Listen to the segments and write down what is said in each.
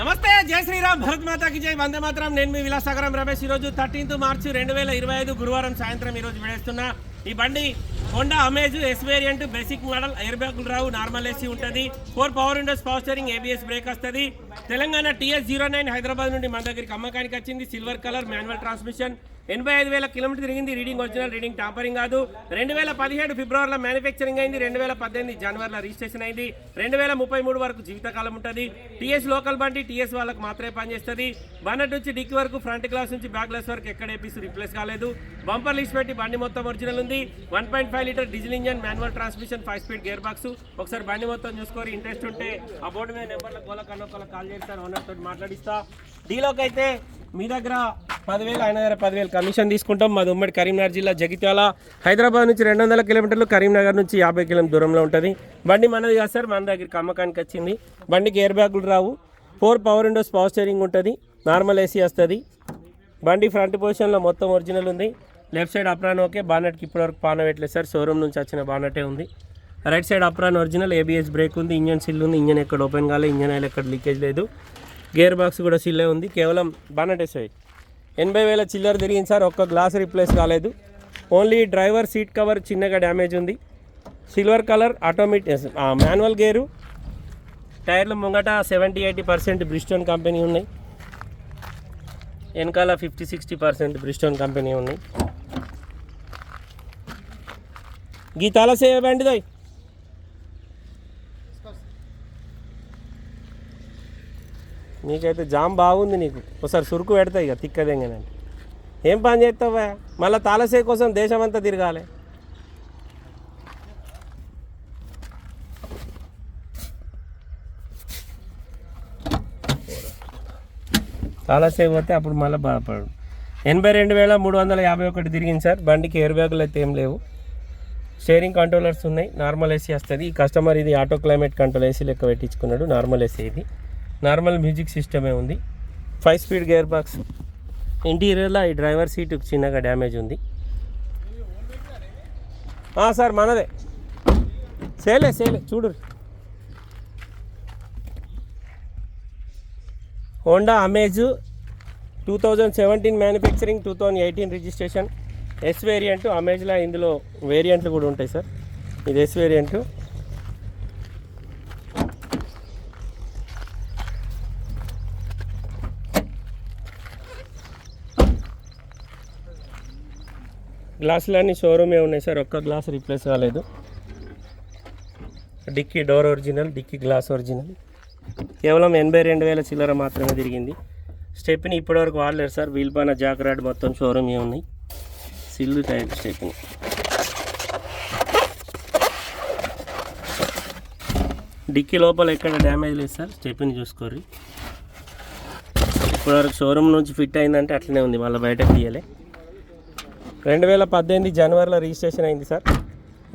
నమస్తే జై శ్రీరామ్. భరత్ మాతాకి జై. వందే మాత్రం. నేను మీ విలాసాగరం రమేష్. ఈరోజు థర్టీన్త్ మార్చి రెండు వేల ఇరవై ఐదు గురువారం సాయంత్రం ఈరోజు విడేస్తున్నా. ఈ బండి Honda Amaze S variant basic model air బ్యాగులు రావు నార్మల్ ఏసీ ఉంటుంది. Four power windows power steering ABS brake వస్తుంది. Telangana TS zero nine Hyderabad నుండి మన దగ్గరికి అమ్మకానికి వచ్చింది. Silver colour manual transmission. ఎనభై ఐదు వేల కిలోమీటర్ తిరిగింది. రీడింగ్ ఒరిజినల్ రీడింగ్ టాంపరింగ్ కాదు. రెండు వేల పదిహేడు ఫిబ్రవరిలో మ్యానుఫ్యాక్చరింగ్ అయింది. రెండు వేల పద్దెనిమిది జనవరిలో రిజిస్ట్రేషన్ అయింది. రెండు వేల ముప్పై మూడు వరకు జీవితకాలం ఉంటుంది. టీఎస్ లోకల్ బండి టీఎస్ వాళ్ళకి మాత్రమే పనిచేస్తుంది. బన్నట్ నుంచి డిక్కి వరకు ఫ్రంట్ గ్లాస్ నుంచి బ్యాక్ గ్లాస్ వరకు ఎక్కడ ఏపీస్ రిప్లేస్ కాలేదు. బంపర్ లిస్ట్ పెట్టి బండి మొత్తం ఒరిజినల్ ఉంది. One point five litre diesel engine manual transmission five speed gear box ఒకసారి బండి మొత్తం చూసుకొని ఇంట్రెస్ట్ ఉంటే ఆ బోర్డు మీద నెంబర్లకు గోల కన్నొక్కలకు కాల్ చేస్తారు ఓనర్ తోటి మాట్లాడిస్తా. డీలోకి అయితే మీ దగ్గర పదివేలు ఆయన దగ్గర పదివేలు కమిషన్ తీసుకుంటాం. మాది ఉమ్మడి కరీంనగర్ జిల్లా జగిత్యాల. హైదరాబాద్ నుంచి రెండు వందల కిలోమీటర్లు కరీంనగర్ నుంచి యాభై కిలోమీటర్ దూరంలో ఉంటుంది. బండి మనది కాదు సార్ మన దగ్గరికి అమ్మకానికి వచ్చింది. బండికి ఎయిర్ బ్యాగులు రావు. Four power windows power steering ఉంటుంది. నార్మల్ ఏసీ వస్తుంది. బండి ఫ్రంట్ పొజిషన్లో మొత్తం ఒరిజినల్ ఉంది. లెఫ్ట్ సైడ్ అప్రాన్ ఓకే బానెట్కి ఇప్పటివరకు పాన పెట్టలేదు సార్. షోరూమ్ నుంచి వచ్చిన బానెటే ఉంది. Right side apron original ABS brake ఉంది ఇంజన్ సిల్ ఉంది ఇంజన్ ఎక్కడ ఓపెన్ కాలే ఇంజన్ ఆయిల్ ఎక్కడ లీకేజ్ లేదు. గేర్ బాక్స్ కూడా సిల్లే ఉంది. కేవలం బానెట్ ఎనభై వేల చిల్లర తిరిగింది సార్. ఒక్క గ్లాస్ రిప్లేస్ కాలేదు. ఓన్లీ డ్రైవర్ సీట్ కవర్ చిన్నగా డ్యామేజ్ ఉంది. Silver colour automatic manual gear. టైర్లు ముంగట seventy eighty percent Bridgestone company ఉన్నాయి. వెనకాల fifty sixty percent Bridgestone company ఉన్నాయి గీతాల సేవ బండిదోయ్. నీకైతే జామ్ బాగుంది నీకు. ఒకసారి సురుకు పెడతాయి ఇక తిక్కదేంగనంటే ఏం పని చేస్తావా మళ్ళీ తాలసే కోసం దేశం అంతా తిరగాలి. తాలసే పోతే అప్పుడు మళ్ళీ బాధపడు. ఎనభై రెండు వేల మూడు వందల యాభై ఒకటి తిరిగింది సార్. బండికి ఎయిర్ బ్యాగులు అయితే ఏం లేవు. షేరింగ్ కంట్రోలర్స్ ఉన్నాయి. నార్మల్ ఏసీ వస్తుంది. ఈ కస్టమర్ ఇది ఆటో క్లైమేట్ కంట్రోల్ ఏసీ లెక్క పెట్టించుకున్నాడు. నార్మల్ ఏసీ ఇది. నార్మల్ మ్యూజిక్ సిస్టమే ఉంది. ఫైవ్ స్పీడ్ గేర్ బాక్స్ ఇంటీరియర్లో ఈ డ్రైవర్ సీట్ చిన్నగా డ్యామేజ్ ఉంది. సార్ మనదే. సేలే సేలే చూడు. Honda Amaze two thousand seventeen manufacturing two thousand eighteen registration S variant అమేజ్లో ఇందులో వేరియంట్లు కూడా ఉంటాయి సార్. ఇది ఎస్ వేరియంట్ గ్లాసులన్నీ షోరూమే ఉన్నాయి సార్. ఒక్క గ్లాస్ రీప్లేస్ కాలేదు. Dicky door original dicky glass original. కేవలం ఎనభై రెండు వేల చిల్లర మాత్రమే తిరిగింది. స్టెప్ని ఇప్పటివరకు వాడలేరు సార్. వీల్ పైన జాక్ రాడ్ మొత్తం షోరూమ్ ఉన్నాయి. Seal type stepney. డిక్కీ లోపల ఎక్కడ డ్యామేజ్ లేదు సార్. స్టెప్ని చూసుకోర్రి. ఇప్పటివరకు షోరూమ్ నుంచి ఫిట్ అయిందంటే అట్లనే ఉంది. మళ్ళీ బయటకు తీయలే. రెండు వేల పద్దెనిమిది జనవరిలో రిజిస్ట్రేషన్ అయింది సార్.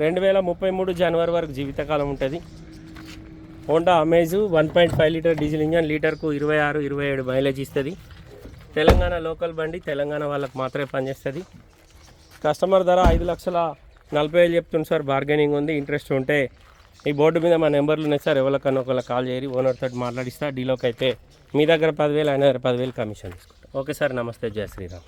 రెండు వేల ముప్పై మూడు జనవరి వరకు జీవితకాలం ఉంటుంది. Honda Amaze one point five litre diesel engine లీటర్కు ఇరవై ఆరు ఇరవై ఏడు మైలేజ్ ఇస్తుంది. తెలంగాణ లోకల్ బండి తెలంగాణ వాళ్ళకి మాత్రమే పనిచేస్తుంది. కస్టమర్ ధర ఐదు లక్షల నలభై వేలు చెప్తుంది సార్. బార్గెనింగ్ ఉంది ఇంట్రెస్ట్ ఉంటే ఈ బోర్డు మీద మా నెంబర్లు ఉన్నాయి సార్. ఎవరికన్నా ఒకళ్ళ కాల్ చేయరు ఓనర్ తోటి మాట్లాడిస్తా. డీలోకి అయితే మీ దగ్గర పదివేలు ఆయన దగ్గర పదివేలు కమిషన్ తీసుకుంటాం. ఓకే సార్ నమస్తే. జయ శ్రీరామ్.